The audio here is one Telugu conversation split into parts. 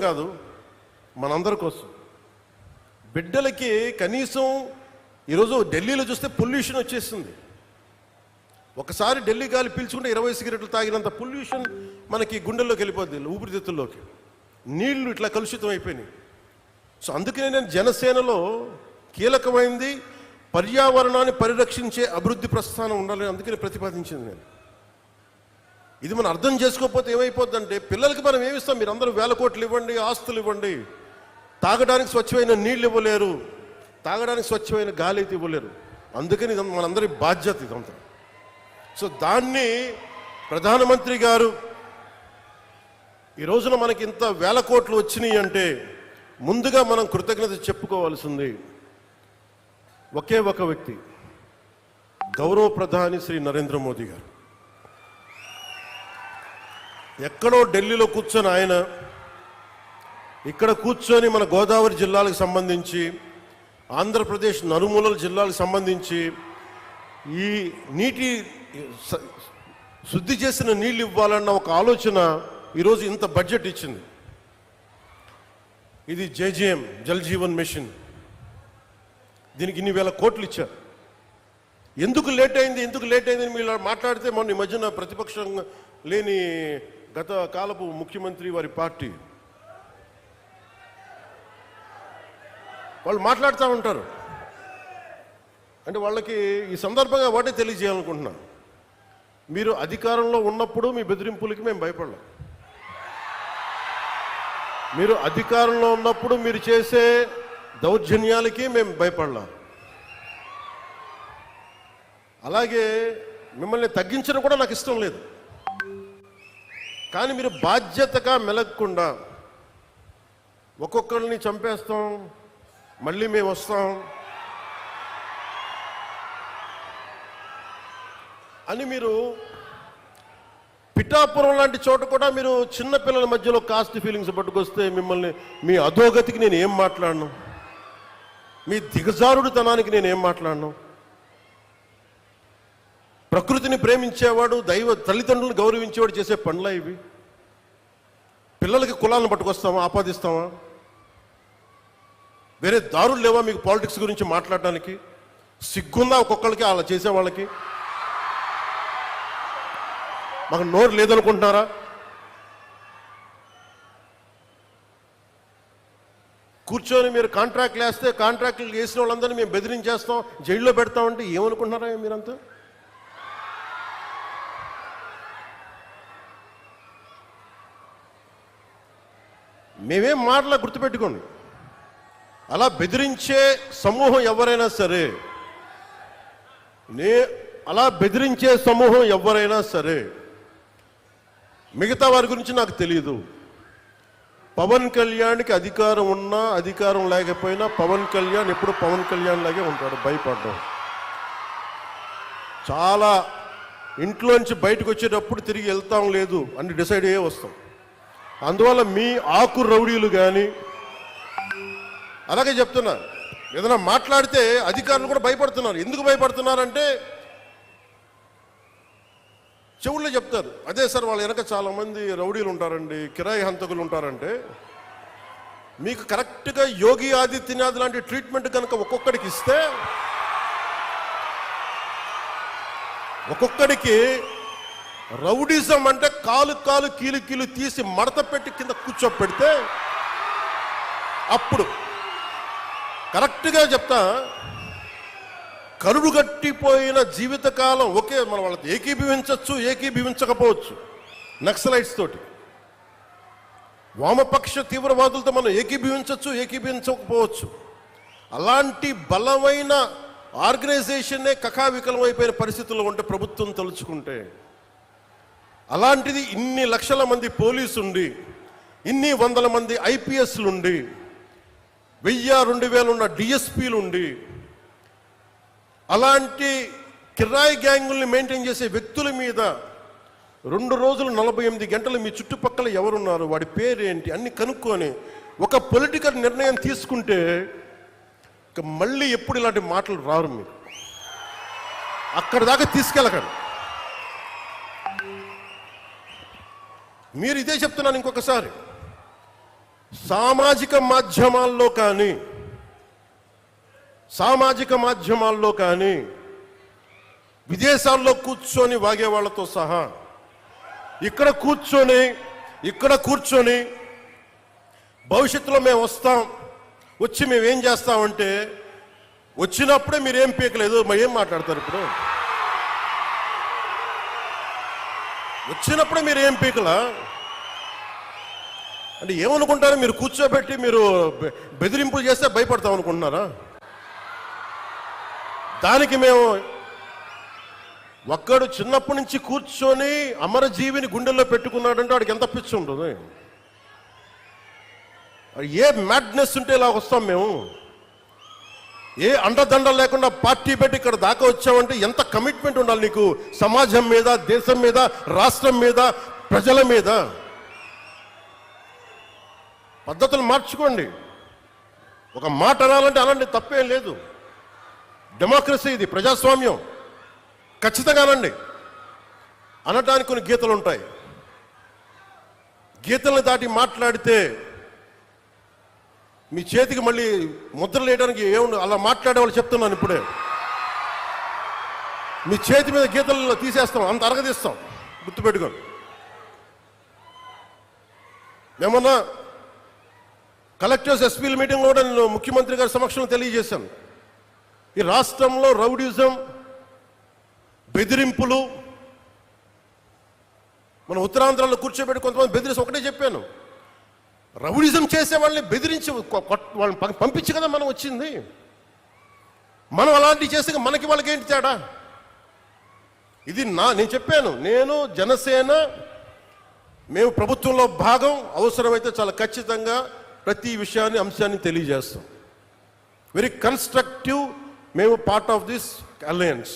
కాదు మనందరి కోసం. బిడ్డలకి కనీసం ఈరోజు ఢిల్లీలో చూస్తే పొల్యూషన్ వచ్చేస్తుంది ఒకసారి ఢిల్లీ గాలి పీల్చుకుంటే ఇరవై సిగరెట్లు తాగినంత పొల్యూషన్ మనకి గుండెల్లోకి వెళ్ళిపోద్ది ఊపిరితిత్తుల్లోకి. నీళ్ళు ఇట్లా కలుషితం అయిపోయినాయి. సో అందుకనే నేను జనసేనలో కీలకమైంది పర్యావరణాన్ని పరిరక్షించే అభివృద్ధి ప్రస్థానం ఉండాలని అందుకని ప్రతిపాదించింది నేను. ఇది మనం అర్థం చేసుకోకపోతే ఏమైపోద్దంటే పిల్లలకి మనం ఏమిస్తాం మీరు అందరూ వేల కోట్లు ఇవ్వండి ఆస్తులు ఇవ్వండి. తాగడానికి స్వచ్ఛమైన నీళ్ళు ఇవ్వలేరు. తాగడానికి స్వచ్ఛమైన గాలి అయితే ఇవ్వలేరు. అందుకని ఇది మనందరి బాధ్యత ఇదంతా. సో దాన్ని ప్రధానమంత్రి గారు ఈ రోజున మనకి ఇంత వేల కోట్లు వచ్చినాయి అంటే ముందుగా మనం కృతజ్ఞత చెప్పుకోవాల్సింది ఒకే ఒక వ్యక్తి గౌరవ ప్రధాని శ్రీ నరేంద్ర మోదీ గారు. ఎక్కడో ఢిల్లీలో కూర్చొని ఆయన ఇక్కడ కూర్చొని మన గోదావరి జిల్లాలకు సంబంధించి ఆంధ్రప్రదేశ్ నలుమూలల జిల్లాలకు సంబంధించి ఈ నీటి శుద్ధి చేసిన నీళ్ళు ఇవ్వాలన్న ఒక ఆలోచన ఈరోజు ఇంత బడ్జెట్ ఇచ్చింది. ఇది జేజేఎం జల్ జీవన్ మిషన్. దీనికి ఇన్ని వేల కోట్లు ఇచ్చారు. ఎందుకు లేట్ అయింది ఎందుకు లేట్ అయింది మీరు మాట్లాడితే మొన్న ఈ మధ్యన ప్రతిపక్షం లేని గత కాలపు ముఖ్యమంత్రి వారి పార్టీ. వాళ్ళు మాట్లాడుతూ ఉంటారు. అంటే వాళ్ళకి ఈ సందర్భంగా వాటే తెలియజేయాలనుకుంటున్నాను. మీరు అధికారంలో ఉన్నప్పుడు మీ బెదిరింపులకి మేము భయపడలేం. మీరు అధికారంలో ఉన్నప్పుడు మీరు చేసే దౌర్జన్యాలకి మేము భయపడలేం. అలాగే మిమ్మల్ని తగ్గించడం కూడా నాకు ఇష్టం లేదు. కానీ మీరు బాధ్యతగా మెలగకుండా ఒక్కొక్కరిని చంపేస్తాం మళ్ళీ మేము వస్తాం అని మీరు పిఠాపురం లాంటి చోట కూడా మీరు చిన్న పిల్లల మధ్యలో కాస్ట్ ఫీలింగ్స్ పట్టుకొస్తే మిమ్మల్ని మీ అధోగతికి నేను ఏం మాట్లాడను? మీ దిగజారుడుతనానికి నేను ఏం మాట్లాడను? ప్రకృతిని ప్రేమించేవాడు దైవ తల్లిదండ్రులను గౌరవించేవాడు చేసే పనులా ఇవి. పిల్లలకి కులాలను పట్టుకొస్తామా ఆపాదిస్తామా వేరే దారులు లేవా మీకు పాలిటిక్స్ గురించి మాట్లాడడానికి? సిగ్గుందా ఒక్కొక్కరికి అలా చేసే వాళ్ళకి? మాకు నోరు లేదనుకుంటున్నారా? కూర్చొని మీరు కాంట్రాక్ట్లు వేస్తే కాంట్రాక్ట్లు వేసిన వాళ్ళందరినీ మేము బెదిరించేస్తాం జైల్లో పెడతామంటే ఏమనుకుంటున్నారా మీరంతా? మేమేం మాటలా గుర్తుపెట్టుకోండి. అలా బెదిరించే సమూహం ఎవరైనా సరే నే అలా బెదిరించే సమూహం ఎవరైనా సరే మిగతా వారి గురించి నాకు తెలియదు పవన్ కళ్యాణ్కి అధికారం ఉన్నా అధికారం లేకపోయినా పవన్ కళ్యాణ్ ఎప్పుడు పవన్ కళ్యాణ్ లాగే ఉంటాడు భయపడడం. చాలా ఇంట్లోంచి బయటకు వచ్చేటప్పుడు తిరిగి వెళ్తాం లేదు అని డిసైడ్ అయ్యే వస్తాం. అందువల్ల మీ ఆకు రౌడీలు కానీ అలాగే చెప్తున్నా ఏదైనా మాట్లాడితే అధికారులు కూడా భయపడుతున్నారు. ఎందుకు భయపడుతున్నారంటే చెవుల్లో చెప్తారు. అదే సార్ వాళ్ళ వెనక చాలా మంది రౌడీలు ఉంటారండి కిరాయి హంతకులు ఉంటారంటే మీకు కరెక్ట్గా యోగి ఆదిత్యనాథ్ లాంటి ట్రీట్మెంట్ కనుక ఒక్కొక్కడికి ఇస్తే ఒక్కొక్కడికి రౌడిజం అంటే కాలు కాలు కీలు కీలు తీసి మడత పెట్టి కింద కూర్చోపెడితే అప్పుడు కరెక్ట్గా చెప్తా కరుడుగట్టిపోయిన జీవితకాలం ఒకే మనం వాళ్ళతో ఏకీభవించవచ్చు ఏకీభవించకపోవచ్చు. నక్సలైట్స్ తోటి. వామపక్ష తీవ్రవాదులతో మనం ఏకీభవించవచ్చు ఏకీభవించకపోవచ్చు. అలాంటి బలమైన ఆర్గనైజేషన్నే కకావికలం అయిపోయిన పరిస్థితుల్లో ఉంటే ప్రభుత్వం తలుచుకుంటే అలాంటిది ఇన్ని లక్షల మంది పోలీసు ఉండి ఇన్ని వందల మంది ఐపీఎస్లు ఉండి వెయ్యి రెండు వేలు ఉన్న డిఎస్పీలు ఉండి అలాంటి కిరాయి గ్యాంగుల్ని మెయింటైన్ చేసే వ్యక్తుల మీద రెండు రోజులు నలభై ఎనిమిది గంటలు మీ చుట్టుపక్కల ఎవరున్నారు వాడి పేరేంటి అన్ని కనుక్కొని ఒక పొలిటికల్ నిర్ణయం తీసుకుంటే మళ్ళీ ఎప్పుడు ఇలాంటి మాటలు రారు మీరు. అక్కడ దాకా తీసుకెళ్ళకండి. మీరు ఇదే చెప్తున్నాను ఇంకొకసారి. సామాజిక మాధ్యమాల్లో కానీ సామాజిక మాధ్యమాల్లో కానీ విదేశాల్లో కూర్చొని వాగే వాళ్ళతో సహా ఇక్కడ కూర్చొని ఇక్కడ కూర్చొని భవిష్యత్తులో మేము వస్తాం వచ్చి మేము ఏం చేస్తామంటే వచ్చినప్పుడే మీరు ఏం పీకలేదు మరి ఏం మాట్లాడతారు ఇప్పుడు? వచ్చినప్పుడు మీరు ఏం పీకలా? అంటే ఏమనుకుంటారు? మీరు కూర్చోబెట్టి మీరు బె- బెదిరింపులు చేస్తే భయపడతాం అనుకుంటున్నారా? దానికి మేము ఒక్కడు చిన్నప్పటి నుంచి కూర్చొని అమరజీవిని గుండెల్లో పెట్టుకున్నాడంటే వాడికి ఎంత పిచ్చి ఉంటుంది? ఏ మ్యాడ్నెస్ ఉంటే ఇలా వస్తాం మేము? ఏ అండదండలు లేకుండా పార్టీ పెట్టి ఇక్కడ దాకా వచ్చావంటే ఎంత కమిట్మెంట్ ఉండాలి నీకు? సమాజం మీద దేశం మీద రాష్ట్రం మీద ప్రజల మీద? పద్ధతులు మార్చుకోండి. ఒక మాట అనాలంటే అలాంటి తప్పేం లేదు. డెమోక్రసీ ఇది ప్రజాస్వామ్యం. ఖచ్చితంగా అనండి. అనటానికి కొన్ని గీతలు ఉంటాయి. గీతలను దాటి మాట్లాడితే మీ చేతికి మళ్ళీ ముద్ర వేయడానికి ఏముండదు అలా మాట్లాడే వాళ్ళు చెప్తున్నాను ఇప్పుడే. మీ చేతి మీద గీతలు తీసేస్తాం అంత అరగదీస్తాం. గుర్తుపెట్టుకోండి మేమన్నా కలెక్టర్స్ ఎస్పీల మీటింగ్లో కూడా నేను ముఖ్యమంత్రి గారి సమక్షంలో తెలియజేశాను. ఈ రాష్ట్రంలో రౌడిజం బెదిరింపులు మన ఉత్తరాంధ్రాల్లో కూర్చోబెట్టి కొంతమంది బెదిరించి ఒకటే చెప్పాను. రౌడిజం చేసే వాళ్ళని బెదిరించి వాళ్ళని పంపించి కదా మనం వచ్చింది. మనం అలాంటివి చేస్తే మనకి వాళ్ళకి ఏంటి తేడా? ఇది నా నేను చెప్పాను నేను జనసేన మేము ప్రభుత్వంలో భాగం అవసరమైతే చాలా ఖచ్చితంగా ప్రతి విషయాన్ని అంశాన్ని తెలియజేస్తాం. వెరీ కన్స్ట్రక్టివ్ మేము పార్ట్ ఆఫ్ దిస్ అలయన్స్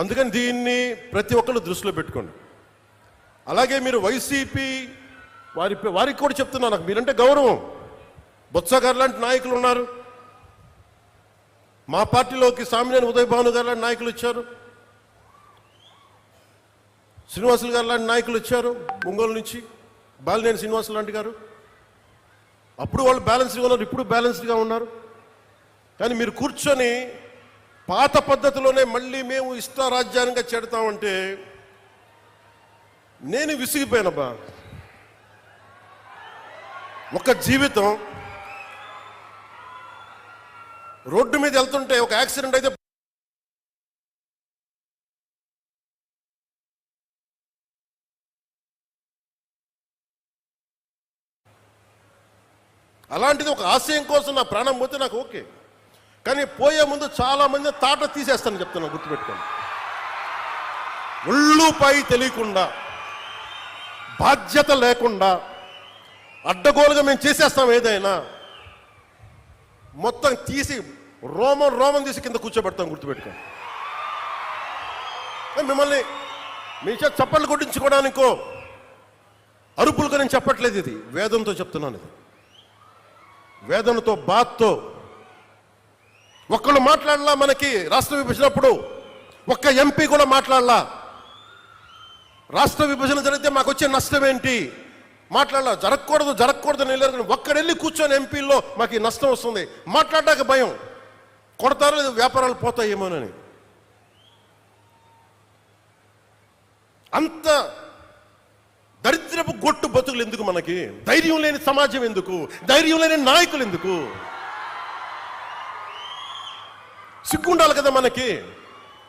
అందుకని దీన్ని ప్రతి ఒక్కరు దృష్టిలో పెట్టుకోండి. అలాగే మీరు వైసీపీ వారి వారికి కూడా చెప్తున్నాను నాకు. మీరంటే గౌరవం. బొత్స గారు లాంటి నాయకులు ఉన్నారు. మా పార్టీలోకి సామినేని ఉదయభాను గారు లాంటి నాయకులు వచ్చారు. శ్రీనివాసులు గారు లాంటి నాయకులు వచ్చారు ఒంగోలు నుంచి. బాలినేని శ్రీనివాసులు లాంటి గారు. అప్పుడు వాళ్ళు బ్యాలెన్స్డ్గా ఉన్నారు ఇప్పుడు బ్యాలెన్స్డ్గా ఉన్నారు. కానీ మీరు కూర్చొని పాత పద్ధతిలోనే మళ్ళీ మేము ఇష్టారాజ్యానంగా చెడతామంటే నేను విసిగిపోయానబ్బా. ఒక జీవితం రోడ్డు మీద వెళ్తుంటే ఒక యాక్సిడెంట్ అయితే అలాంటిది ఒక ఆశయం కోసం నా ప్రాణం పోతే నాకు ఓకే. కానీ పోయే ముందు చాలా మంది తాట తీసేస్తాను చెప్తున్నాను గుర్తుపెట్టుకోండి. ఒళ్ళుపై తెలియకుండా బాధ్యత లేకుండా అడ్డగోలుగా మేము చేసేస్తాం ఏదైనా. మొత్తం తీసి రోమం రోమం తీసి కింద కూర్చోబెడతాం గుర్తుపెట్టుకోండి. మిమ్మల్ని మీ చేత చప్పట్లు కొట్టించుకోవడానికో అరుపులుగా నేను చెప్పట్లేదు ఇది. వేదంతో చెప్తున్నాను ఇది. వేదనతో బాధతో ఒక్కళ్ళు మాట్లాడలా మనకి రాష్ట్ర విభజనప్పుడు ఒక్క ఎంపీ కూడా మాట్లాడలా. రాష్ట్ర విభజన జరిగితే మాకు వచ్చే నష్టం ఏంటి మాట్లాడలా జరగకూడదు జరగకూడదు అని కానీ ఒక్కడెళ్ళి కూర్చొని ఎంపీల్లో మాకు ఈ నష్టం వస్తుంది. మాట్లాడడానికి భయం. కొడతారో లేదు వ్యాపారాలు పోతాయేమోనని. అంత దరిద్రపు గొట్టు బతుకులు ఎందుకు మనకి? ధైర్యం లేని సమాజం ఎందుకు? ధైర్యం లేని నాయకులు ఎందుకు? సిగ్గుండాలి కదా మనకి.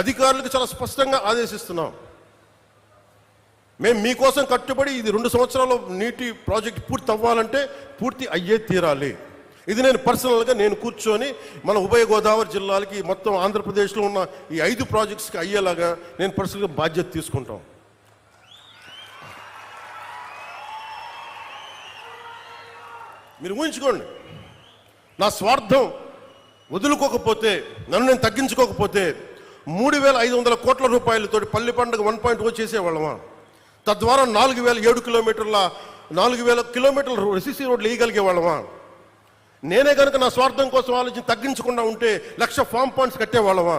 అధికారులకు చాలా స్పష్టంగా ఆదేశిస్తున్నాం. మేము మీకోసం కట్టుబడి ఇది రెండు సంవత్సరాలు నీటి ప్రాజెక్ట్ పూర్తి అవ్వాలంటే పూర్తి అయ్యే తీరాలి. ఇది నేను పర్సనల్గా నేను కూర్చొని మన ఉభయ గోదావరి జిల్లాలకి మొత్తం ఆంధ్రప్రదేశ్లో ఉన్న ఈ ఐదు ప్రాజెక్ట్స్కి అయ్యేలాగా నేను పర్సనల్గా బాధ్యత తీసుకుంటాం. మీరు ఊహించుకోండి. నా స్వార్థం వదులుకోకపోతే నన్ను నేను తగ్గించుకోకపోతే మూడు వేల ఐదు వందల కోట్ల రూపాయలతో పల్లి పండుగ వన్ పాయింట్ ఓ చేసేవాళ్ళమా? తద్వారా నాలుగు వేల ఏడు కిలోమీటర్ల నాలుగు వేల కిలోమీటర్ల సిసి రోడ్లు వేయగలిగే వాళ్ళమా నేనే కనుక నా స్వార్థం కోసం ఆలోచన తగ్గించకుండా ఉంటే లక్ష ఫామ్ పాయింట్స్ కట్టేవాళ్ళమా?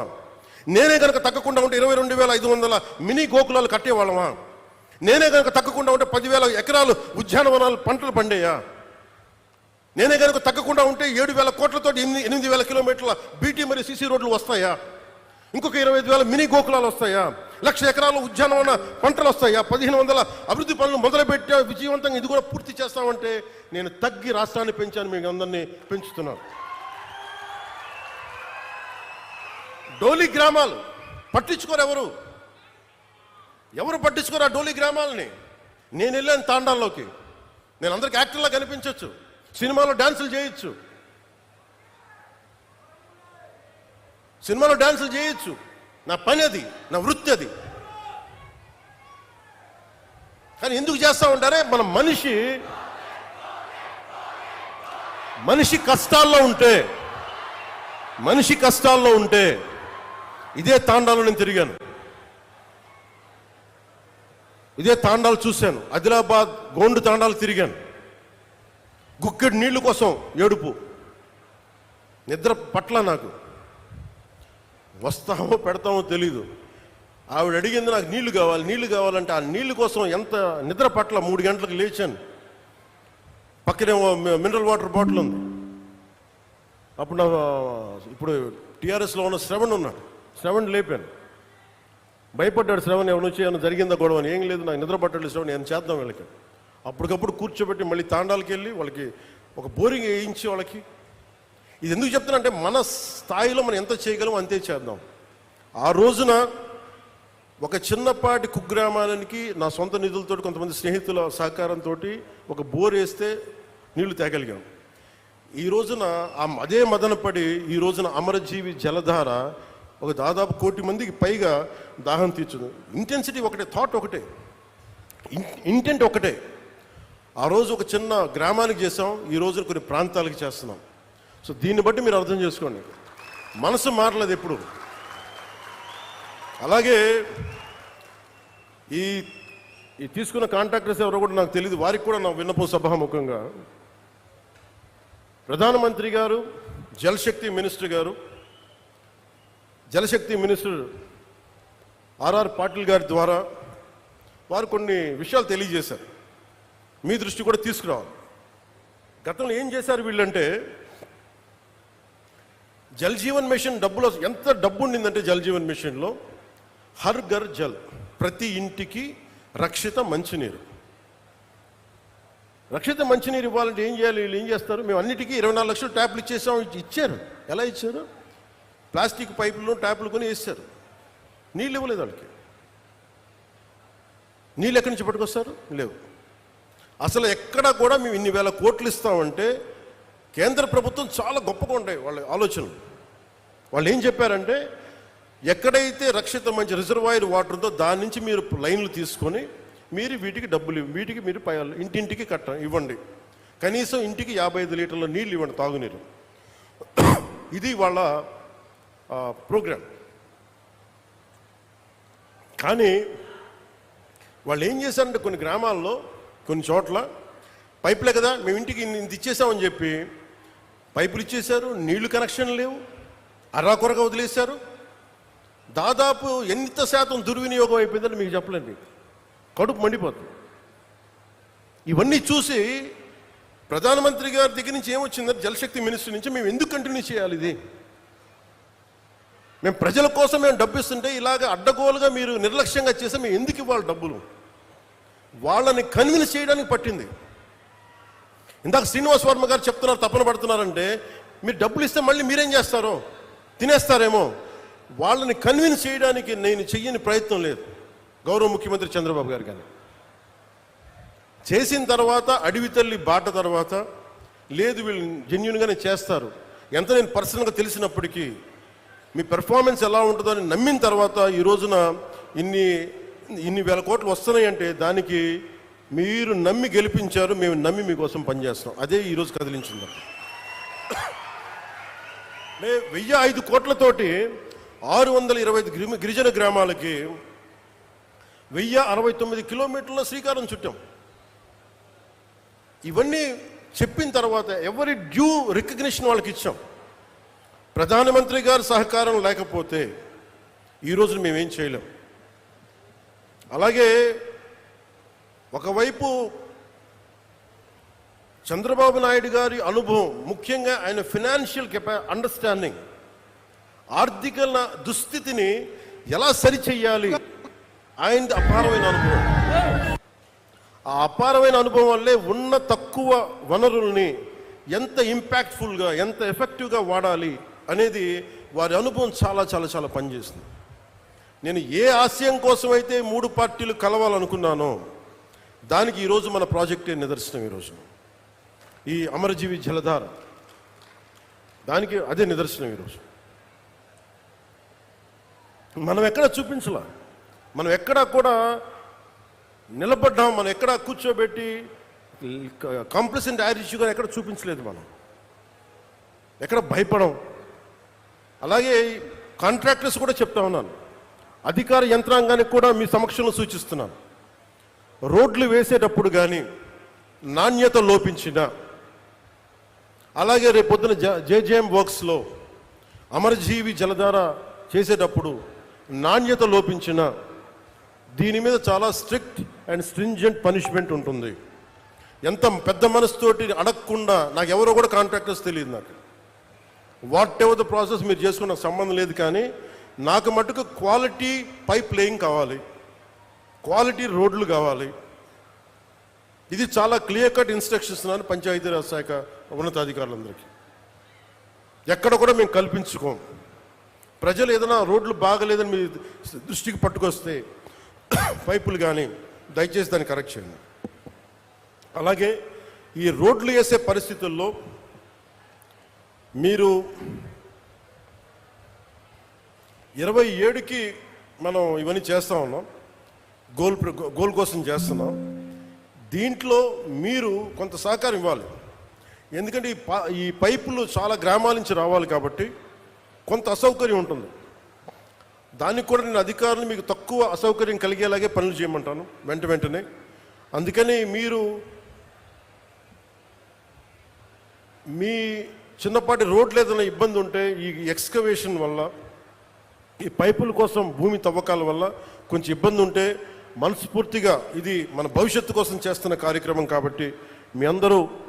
నేనే కనుక తగ్గకుండా ఉంటే ఇరవై రెండు వేల ఐదు వందల మినీ గోకులాలు కట్టేవాళ్ళమా? నేనే కనుక తగ్గకుండా ఉంటే పదివేల ఎకరాలు ఉద్యానవనాలు పంటలు పండేయా? నేనే కనుక తగ్గకుండా ఉంటే ఏడు వేల కోట్లతో ఎనిమిది ఎనిమిది వేల కిలోమీటర్ల బీటీ మరియు సీసీ రోడ్లు వస్తాయా? ఇంకొక ఇరవై ఐదు వేల మినీ గోకులాలు వస్తాయా? లక్ష ఎకరాల ఉద్యానవన పంటలు వస్తాయా? పదిహేను వందల అభివృద్ధి పనులు మొదలుపెట్టా విజయవంతంగా ఇది కూడా పూర్తి చేస్తామంటే నేను తగ్గి రాష్ట్రాన్ని పెంచాను మీకు అందరినీ పెంచుతున్నాను. డోలి గ్రామాలు పట్టించుకోరు ఎవరు? ఎవరు పట్టించుకోరు ఆ డోలి గ్రామాలని? నేను వెళ్ళాను తాండాల్లోకి. నేను అందరికి యాక్టర్లా కనిపించవచ్చు సినిమాలో డాన్సులు చేయొచ్చు. సినిమాలో డాన్సులు చేయొచ్చు. నా పని అది నా వృత్తి అది కానీ ఎందుకు చేస్తా ఉంటారే? మన మనిషి మనిషి కష్టాల్లో ఉంటే మనిషి కష్టాల్లో ఉంటే ఇదే తాండాలో నేను తిరిగాను. ఇదే తాండాలు చూశాను. ఆదిలాబాద్ గోండు తాండాలు తిరిగాను. గుక్కెడు నీళ్ళు కోసం ఏడుపు. నిద్ర పట్ల నాకు. వస్తామో పెడతామో తెలీదు. ఆవిడ అడిగింది నాకు నీళ్ళు కావాలి నీళ్ళు కావాలంటే ఆ నీళ్ళు కోసం ఎంత నిద్ర పట్ల మూడు గంటలకు లేచాను. పక్కనే మినరల్ వాటర్ బాటిల్ ఉంది. అప్పుడు నా ఇప్పుడు టీఆర్ఎస్లో ఉన్న శ్రవణ్ ఉన్నాడు. శ్రవణ్ లేపాను. భయపడ్డాడు శ్రవణ్ ఏమైనా వచ్చి ఏమైనా జరిగిందా గొడవ? అని. ఏం లేదు నాకు నిద్ర పట్టాడు శ్రవణ్ ఏం చేద్దాం వీళ్ళకి? అప్పటికప్పుడు కూర్చోబెట్టి మళ్ళీ తాండాలకి వెళ్ళి వాళ్ళకి ఒక బోరింగ్ వేయించి వాళ్ళకి ఇది ఎందుకు చెప్తున్నా మన స్థాయిలో మనం ఎంత చేయగలం అంతే చేద్దాం. ఆ రోజున ఒక చిన్నపాటి కుగ్రామానికి నా సొంత నిధులతో కొంతమంది స్నేహితుల సహకారంతో ఒక బోర్ వేస్తే నీళ్ళు తేగలిగాం. ఈ రోజున ఆ అదే మదనపడి ఈ రోజున అమరజీవి జలధార ఒక దాదాపు కోటి మందికి పైగా దాహం తీర్చుంది. ఇంటెన్సిటీ ఒకటే థాట్ ఒకటే. ఇంటెంట్ ఒకటే. ఆ రోజు ఒక చిన్న గ్రామానికి చేసాం ఈ రోజున కొన్ని ప్రాంతాలకు చేస్తున్నాం. సో దీన్ని బట్టి మీరు అర్థం చేసుకోండి. మనసు మారలేదు ఎప్పుడు. అలాగే ఈ ఈ తీసుకున్న కాంట్రాక్టర్స్ ఎవరో కూడా నాకు తెలియదు వారికి కూడా నా విన్నపో సభాముఖంగా. ప్రధానమంత్రి గారు జలశక్తి మినిస్టర్ గారు జలశక్తి మినిస్టర్ ఆర్ఆర్ పాటిల్ గారి ద్వారా వారు కొన్ని విషయాలు తెలియజేశారు. మీ దృష్టి కూడా తీసుకురావాలి. గతంలో ఏం చేశారు వీళ్ళంటే జల్ జీవన్ మిషన్ డబ్బులు ఎంత డబ్బు ఉండిందంటే జల్ జీవన్ మిషన్లో? హర్ ఘర్ జల్ ప్రతి ఇంటికి రక్షిత మంచినీరు. రక్షిత మంచినీరు ఇవ్వాలంటే ఏం చేయాలి? వీళ్ళు ఏం చేస్తారు? మేము అన్నిటికీ ఇరవై నాలుగు లక్షలు ట్యాప్లు ఇచ్చేసాం ఇచ్చారు. ఎలా ఇచ్చారు? ప్లాస్టిక్ పైపులు ట్యాప్లు కొని వేస్తారు. నీళ్ళు ఇవ్వలేదు వాళ్ళకి. నీళ్ళు ఎక్కడి నుంచి పట్టుకొస్తారు? లేవు. అసలు ఎక్కడ కూడా మేము ఇన్ని వేల కోట్లు ఇస్తామంటే కేంద్ర ప్రభుత్వం చాలా గొప్పగా ఉంటాయి వాళ్ళ ఆలోచనలు. వాళ్ళు ఏం చెప్పారంటే ఎక్కడైతే రక్షిత మంచి రిజర్వాయర్ వాటర్ ఉందో దాని నుంచి మీరు లైన్లు తీసుకొని మీరు వీటికి డబ్బులు ఇవ్వ- వీటికి మీరు పై ఇంటింటికి కట్ట ఇవ్వండి. కనీసం ఇంటికి యాభై ఐదు లీటర్ల నీళ్ళు ఇవ్వండి తాగునీరు. ఇది వాళ్ళ ప్రోగ్రామ్ కానీ వాళ్ళు ఏం చేశారంటే కొన్ని గ్రామాల్లో కొన్ని చోట్ల పైపులే కదా మేము ఇంటికి ఇంత ఇచ్చేసామని చెప్పి పైపులు ఇచ్చేశారు నీళ్ళు కనెక్షన్ లేవు అర్రాకొరక వదిలేశారు. దాదాపు ఎంత శాతం దుర్వినియోగం అయిపోయిందని మీకు చెప్పలేండి. కడుపు మండిపోతుంది. ఇవన్నీ చూసి ప్రధానమంత్రి గారి దగ్గర నుంచి ఏమొచ్చిందంటే జలశక్తి మినిస్టర్ నుంచి మేము ఎందుకు కంటిన్యూ చేయాలి ఇది? మేము ప్రజల కోసం మేము డబ్బు ఇస్తుంటే ఇలాగ అడ్డగోలుగా మీరు నిర్లక్ష్యంగా చేస్తే మేము ఎందుకు ఇవ్వాలి డబ్బులు? వాళ్ళని కన్విన్స్ చేయడానికి పట్టింది. ఇందాక శ్రీనివాస్ వర్మ గారు చెప్తున్నారు తప్పన పడుతున్నారంటే మీరు డబ్బులు ఇస్తే మళ్ళీ మీరేం చేస్తారో? తినేస్తారేమో. వాళ్ళని కన్విన్స్ చేయడానికి నేను చెయ్యని ప్రయత్నం లేదు. గౌరవ ముఖ్యమంత్రి చంద్రబాబు గారు కానీ చేసిన తర్వాత అడవి తల్లి బాట తర్వాత లేదు వీళ్ళు జెన్యున్గానే చేస్తారు. ఎంత నేను పర్సనల్గా తెలిసినప్పటికీ మీ పెర్ఫార్మెన్స్ ఎలా ఉంటుందో అని నమ్మిన తర్వాత ఈ రోజున ఇన్ని ఇన్ని వేల కోట్లు వస్తున్నాయంటే దానికి మీరు నమ్మి గెలిపించారు మేము నమ్మి మీకోసం పనిచేస్తున్నాం. అదే ఈరోజు కదిలించింది. అంటే వెయ్యి ఐదు కోట్లతోటి ఆరు వందల ఇరవై ఐదు గిరిజన గ్రామాలకి వెయ్యి అరవై తొమ్మిది కిలోమీటర్ల శ్రీకారం చుట్టాం. ఇవన్నీ చెప్పిన తర్వాత ఎవరి డ్యూ రికగ్నిషన్ వాళ్ళకి ఇచ్చాం. ప్రధానమంత్రి గారి సహకారం లేకపోతే ఈ మేమేం చేయలేం. అలాగే ఒకవైపు చంద్రబాబు నాయుడు గారి అనుభవం ముఖ్యంగా ఆయన ఫినాన్షియల్ కెపా అండర్స్టాండింగ్ ఆర్థిక దుస్థితిని ఎలా సరిచెయ్యాలి ఆయనది అపారమైన అనుభవం. ఆ అపారమైన అనుభవం వల్లే ఉన్న తక్కువ వనరుల్ని ఎంత ఇంపాక్ట్ఫుల్గా ఎంత ఎఫెక్టివ్గా వాడాలి అనేది వారి అనుభవం చాలా చాలా చాలా పనిచేసింది నేను ఏ ఆశయం కోసం అయితే మూడు పార్టీలు కలవాలనుకున్నానో దానికి ఈరోజు మన ప్రాజెక్టే నిదర్శనం ఈరోజు ఈ అమరజీవి జలధార. దానికి అదే నిదర్శనం ఈరోజు మనం ఎక్కడ చూపించలా? మనం ఎక్కడా కూడా నిలబడ్డాం మనం ఎక్కడ కూర్చోబెట్టి కాంప్లసెంట్ యారిష్యూగా ఎక్కడ చూపించలేదు మనం. ఎక్కడ భయపడం. అలాగే కాంట్రాక్టర్స్ కూడా చెప్తా ఉన్నాను. అధికార యంత్రాంగానికి కూడా మీ సమక్షంలో సూచిస్తున్నాను. రోడ్లు వేసేటప్పుడు కానీ నాణ్యత లోపించిన అలాగే రేపొద్దున జ జేజేఎం వర్క్స్లో అమరజీవి జలధార చేసేటప్పుడు నాణ్యత లోపించిన దీని మీద చాలా స్ట్రిక్ట్ అండ్ స్ట్రింజెంట్ పనిష్మెంట్ ఉంటుంది. ఎంత పెద్ద మనసుతోటి అడగకుండా నాకు ఎవరో కూడా కాంట్రాక్టర్స్ తెలియదు నాకు. వాట్ ఎవర్ ద ప్రాసెస్ మీరు చేసుకున్న సంబంధం లేదు కానీ నాకు మటుకు క్వాలిటీ పైప్ లేయింగ్ కావాలి. క్వాలిటీ రోడ్లు కావాలి. ఇది చాలా క్లియర్ కట్ ఇన్స్ట్రక్షన్స్ ఇస్తున్నాను పంచాయతీరాజ్ శాఖ ఉన్నతాధికారులందరికీ. ఎక్కడ కూడా మేము కల్పించుకోం. ప్రజలు ఏదైనా రోడ్లు బాగలేదని మీ దృష్టికి పట్టుకొస్తే పైపులు కానీ దయచేసి దాన్ని కరెక్ట్ చేయండి. అలాగే ఈ రోడ్లు వేసే పరిస్థితుల్లో మీరు ఇరవై ఏడుకి మనం ఇవన్నీ చేస్తా ఉన్నాం. గోల్ గోల్ కోసం చేస్తున్నాం. దీంట్లో మీరు కొంత సహకారం ఇవ్వాలి. ఎందుకంటే ఈ ఈ పైపులు చాలా గ్రామాల నుంచి రావాలి కాబట్టి కొంత అసౌకర్యం ఉంటుంది. దానికి కూడా నేను అధికారులు మీకు తక్కువ అసౌకర్యం కలిగేలాగే పనులు చేయమంటాను వెంట వెంటనే. అందుకని మీరు మీ చిన్నపాటి రోడ్లు ఏదైనా ఇబ్బంది ఉంటే ఈ ఎక్స్కవేషన్ వల్ల ఈ పైపుల కోసం భూమి తవ్వకాల వల్ల కొంచెం ఇబ్బంది ఉంటే మనస్ఫూర్తిగా ఇది మన భవిష్యత్తు కోసం చేస్తున్న కార్యక్రమం కాబట్టి మీ అందరూ